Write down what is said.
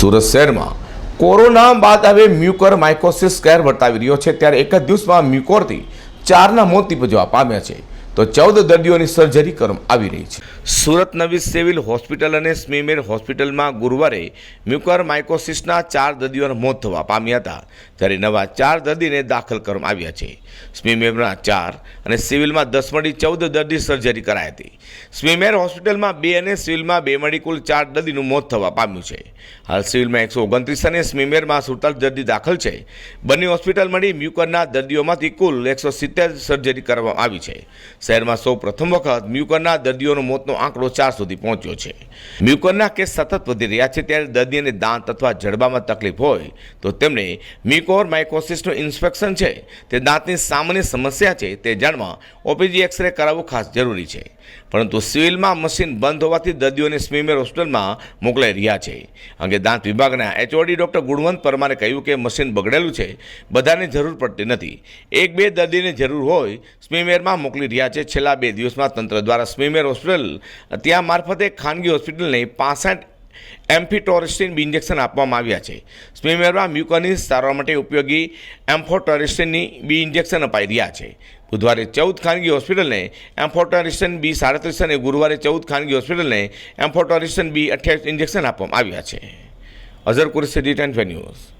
સુરત શહેરમાં. કોરોના બાદ હવે મ્યુકર માઇકોસિસ સ્કેર વર્તાવી રહ્યો છે. ત્યારે એક જ દિવસમાં મ્યુકોરથી ચારના મોત નિપજવા પામ્યા છે. તો ચૌદ દર્દીઓની સર્જરી કરવામાં આવી રહી છે. સુરત નવી સિવિલ હોસ્પિટલ અને સ્મીમેર હોસ્પિટલમાં ગુરુવારે મ્યુકર માઇકોસિસના ચાર દર્દીઓના મોત થવા પામ્યા હતા. જ્યારે નવા ચાર દર્દીને દાખલ કરવામાં આવ્યા છે. સ્મીમેરના ચાર અને સિવિલમાં દસ મળી ચૌદ દર્દી સર્જરી કરાઈ હતી. સ્મીમેર હોસ્પિટલમાં બે અને સિવિલમાં બે મળી કુલ ચાર દર્દીનું મોત થવા પામ્યું છે. હાલ સિવિલમાં એકસો ઓગણત્રીસ અને સ્મીમેરમાં સુડતાલીસ દર્દી દાખલ છે. બંને હોસ્પિટલ મળી મ્યુકરના દર્દીઓમાંથી કુલ એકસો સિત્તેર સર્જરી કરવામાં આવી છે. શહેરમાં સૌ પ્રથમ વખત મ્યુકરના દર્દીઓનો મોતનો આંકડો ચાર સુધી પહોંચ્યો છે. મ્યુકરના કેસ સતત વધી રહ્યા છે ત્યારે દર્દીને દાંત અથવા જડબામાં તકલીફ હોય તો તેમને મ્યુકોર માઇકોસિસનું ઇન્સ્પેક્શન છે. તે દાંતની સામાન્ય સમસ્યા છે તે જાણવા ઓપીજી એક્સરે કરાવવું ખાસ જરૂરી છે. પરંતુ સિવિલમાં મશીન બંધ હોવાથી દર્દીઓને સ્મીમેર હોસ્પિટલમાં મોકલાઈ રહ્યા છે. અંગે દાંત વિભાગના એચઓડી ડૉક્ટર ગુણવંત પરમારે કહ્યું કે મશીન બગડેલું છે, બધાને જરૂર પડતી નથી. એક બે દર્દીને જરૂર હોય, સ્મીમેરમાં મોકલી રહ્યા છે. છેલ્લા બે દિવસમાં તંત્ર દ્વારા સ્મીમેર હોસ્પિટલ, ત્યાં મારફતે ખાનગી હોસ્પિટલને પાસઠ એમ્ફિટોરિસ્ટિન ઇન્જેક્શન આપવામાં આવ્યા છે. સ્વિમેરમાં મ્યુકોની સારવાર માટે ઉપયોગી એમ્ફોટોરિસ્ટિનની બી ઇન્જેક્શન અપાઈ રહ્યા છે. બુધવારે ચૌદ ખાનગી હોસ્પિટલને એમ્ફોટોરિસ્ટન બી સાડત્રીસ અને ગુરુવારે ચૌદ ખાનગી હોસ્પિટલને એમ્ફોટોરિસ્ટન બી અઠ્યાવીસ ઇન્જેક્શન આપવામાં આવ્યા છે. Azhar Qureshi, D ten news.